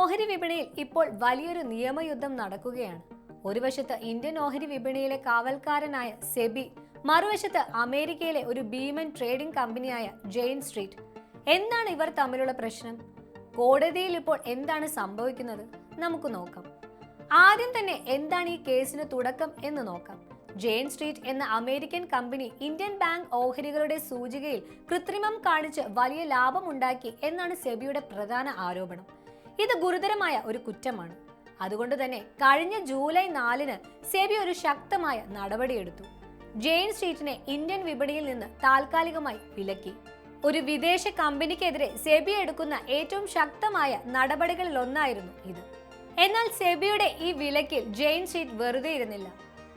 ഓഹരി വിപണിയിൽ ഇപ്പോൾ വലിയൊരു നിയമയുദ്ധം നടക്കുകയാണ്. ഒരു വശത്ത് ഇന്ത്യൻ ഓഹരി വിപണിയിലെ കാവൽക്കാരനായ സെബി മറുവശത്ത് അമേരിക്കയിലെ ഒരു ഭീമൻ ട്രേഡിംഗ് കമ്പനിയായ ജെയിൻ സ്ട്രീറ്റ്. എന്താണ് ഇവർ തമ്മിലുള്ള പ്രശ്നം? കോടതിയിൽ ഇപ്പോൾ എന്താണ് സംഭവിക്കുന്നത്? നമുക്ക് നോക്കാം. ആദ്യം തന്നെ എന്താണ് ഈ കേസിന് തുടക്കം എന്ന് നോക്കാം. ജെയിൻ സ്ട്രീറ്റ് എന്ന അമേരിക്കൻ കമ്പനി ഇന്ത്യൻ ബാങ്ക് ഓഹരികളുടെ സൂചികയിൽ കൃത്രിമം കാണിച്ച് വലിയ ലാഭമുണ്ടാക്കി എന്നാണ് സെബിയുടെ പ്രധാന ആരോപണം. ഇത് ഗുരുതരമായ ഒരു കുറ്റമാണ്. അതുകൊണ്ട് തന്നെ കഴിഞ്ഞ ജൂലൈ നാലിന് സെബി ഒരു ശക്തമായ നടപടിയെടുത്തു ജെയിൻ സ്ട്രീറ്റിനെ ഇന്ത്യൻ വിപണിയിൽ നിന്ന് താൽക്കാലികമായി വിലക്കി. ഒരു വിദേശ കമ്പനിക്കെതിരെ സെബി എടുക്കുന്ന ഏറ്റവും ശക്തമായ നടപടികളിൽ ഒന്നായിരുന്നു ഇത്. എന്നാൽ സെബിയുടെ ഈ വിലക്കിൽ ജെയിൻ സ്ട്രീറ്റ് വെറുതെ ഇരുന്നില്ല.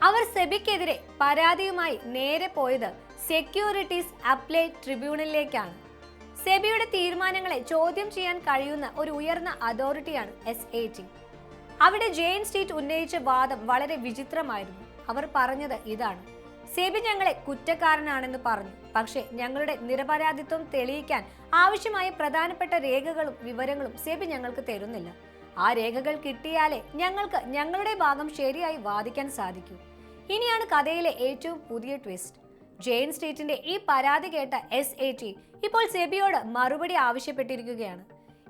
അവർ സെബിക്കെതിരെ പരാതിയുമായി നേരെ പോയത് സെക്യൂരിറ്റീസ് അപ്ലൈ ട്രിബ്യൂണലിലേക്കാണ്. സെബിയുടെ തീരുമാനങ്ങളെ ചോദ്യം ചെയ്യാൻ കഴിയുന്ന ഒരു ഉയർന്ന അതോറിറ്റിയാണ് എസ് എ ടി അവിടെ ജെയിൻ സ്റ്റേറ്റ് ഉന്നയിച്ച വാദം വളരെ വിചിത്രമായിരുന്നു. അവർ പറഞ്ഞത് ഇതാണ്. സെബി ഞങ്ങളെ കുറ്റക്കാരനാണെന്ന് പറഞ്ഞു. പക്ഷേ ഞങ്ങളുടെ നിരപരാധിത്വം തെളിയിക്കാൻ ആവശ്യമായ പ്രധാനപ്പെട്ട രേഖകളും വിവരങ്ങളും സെബി ഞങ്ങൾക്ക് തരുന്നില്ല. ആ രേഖകൾ കിട്ടിയാലേ ഞങ്ങൾക്ക് ഞങ്ങളുടെ ഭാഗം ശരിയായി വാദിക്കാൻ സാധിക്കൂ. ഇനിയാണ് കഥയിലെ ഏറ്റവും പുതിയ ട്വിസ്റ്റ്. ജെയിൻ സ്റ്റേറ്റിന്റെ ഈ പരാതി കേട്ട എസ് എ ടി ഇപ്പോൾ സെബിയോട് മറുപടി ആവശ്യപ്പെട്ടിരിക്കുകയാണ്.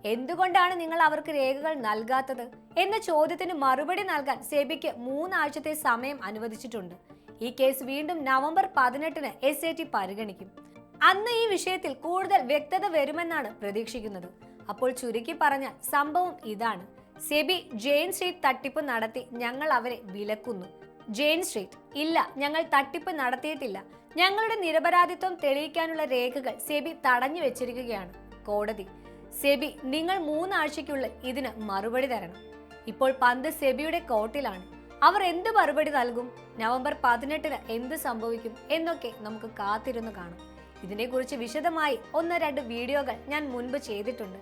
എന്തുകൊണ്ടാണ് നിങ്ങൾ അവർക്ക് രേഖകൾ നൽകാത്തത്? എന്ന ചോദ്യത്തിന് മറുപടി നൽകാൻ സെബിക്ക് മൂന്നാഴ്ചത്തെ സമയം അനുവദിച്ചിട്ടുണ്ട്. ഈ കേസ് വീണ്ടും നവംബർ പതിനെട്ടിന് എസ് എ ടി പരിഗണിക്കും. അന്ന് ഈ വിഷയത്തിൽ കൂടുതൽ വ്യക്തത വരുമെന്നാണ് പ്രതീക്ഷിക്കുന്നത്. അപ്പോൾ ചുരുക്കി പറഞ്ഞ സംഭവം ഇതാണ്. സെബി ജെയിൻ സ്റ്റേറ്റ് തട്ടിപ്പ് നടത്തി ഞങ്ങൾ അവരെ വിലക്കുന്നു. ജെയിൻ സ്ട്രീറ്റ് ഇല്ല ഞങ്ങൾ തട്ടിപ്പ് നടത്തിയിട്ടില്ല. ഞങ്ങളുടെ നിരപരാധിത്വം തെളിയിക്കാനുള്ള രേഖകൾ സെബി തടഞ്ഞു വെച്ചിരിക്കുകയാണ്. കോടതി സെബി നിങ്ങൾ മൂന്നാഴ്ചയ്ക്കുള്ളിൽ ഇതിന് മറുപടി തരണം. ഇപ്പോൾ പന്ത് സെബിയുടെ കോർട്ടിലാണ് അവർ എന്ത് മറുപടി നൽകും? നവംബർ പതിനെട്ടിന് എന്ത് സംഭവിക്കും എന്നൊക്കെ നമുക്ക് കാത്തിരുന്ന് കാണാം. ഇതിനെക്കുറിച്ച് വിശദമായി ഒന്ന് രണ്ട് വീഡിയോകൾ ഞാൻ മുൻപ് ചെയ്തിട്ടുണ്ട്.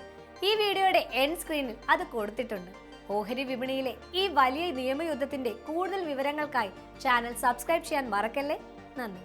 ഈ വീഡിയോയുടെ എൻഡ് സ്ക്രീനിൽ അത് കൊടുത്തിട്ടുണ്ട്. ഓഹരി വിപണിയിലെ ഈ വലിയ നിയമയുദ്ധത്തിന്റെ കൂടുതൽ വിവരങ്ങൾക്കായി ചാനൽ സബ്സ്ക്രൈബ് ചെയ്യാൻ മറക്കല്ലേ? നന്ദി.